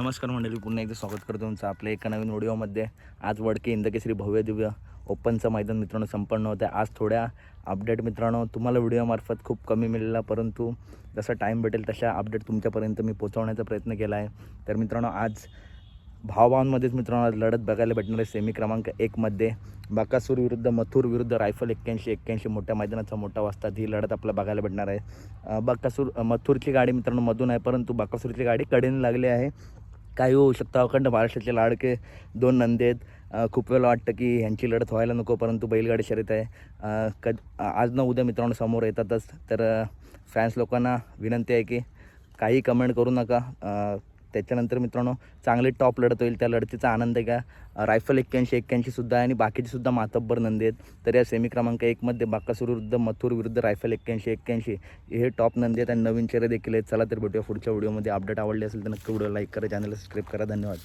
नमस्कार मंडळी पुन्हा एकदा स्वागत करतो तुमचं आपल्या एका नवीन व्हिडिओमध्ये आज वडके इंदकेसरी भव्य दिव्य ओपनचं मैदान मित्रांनो संपन्न होतं आहे आज थोड्या अपडेट मित्रांनो तुम्हाला व्हिडिओमार्फत खूप कमी मिळाला परंतु जसा टाईम भेटेल तशा अपडेट तुमच्यापर्यंत मी पोहोचवण्याचा प्रयत्न केला आहे. तर मित्रांनो आज भावभावांमध्येच मित्रांनो आज लढत बघायला भेटणार आहे सेमी क्रमांक एकमध्ये बाकासूर विरुद्ध मथुर विरुद्ध रायफल एक्क्याऐंशी एक्क्याऐंशी मोठ्या मैदानाचा मोठा वाजतात ही लढत आपल्याला बघायला भेटणार आहे. बाकासूर मथुरची गाडी मित्रांनो मधून आहे परंतु बाकासूरची गाडी कडेने लागली आहे. काही होऊ शकतं. अखंड महाराष्ट्रातले लाडके दोन नंदे आहेत. खूप वेळा वाटतं की ह्यांची लढत व्हायला नको परंतु बैलगाडी शर्यत आहे. कद आज ना उद्या मित्रांनो समोर येतातच. तर फॅन्स लोकांना विनंती आहे की काही कमेंट करू नका. त्याच्यानंतर मित्रांनो चांगली टॉप लढत होईल. त्या लढतीचा आनंद घ्या. रायफल एक्क्याऐंशी एक्क्याऐंशीसुद्धा आहे आणि बाकीचीसुद्धा मातब्बर नंदी आहेत. तर या सेमी क्रमांक एकमध्ये बाकासूर विरुद्ध मथुर विरुद्ध रायफल एक्क्याऐंशी एक्क्याऐंशी हे टॉप नंदी आहेत. आणि नवीन चेहरे देखील आहेत. चला तर भेटूया पुढच्या व्हिडिओमध्ये अपडेट आवडले असेल तर नक्की व्हिडिओ लाईक करा. चॅनलला सबस्क्राईब करा. धन्यवाद.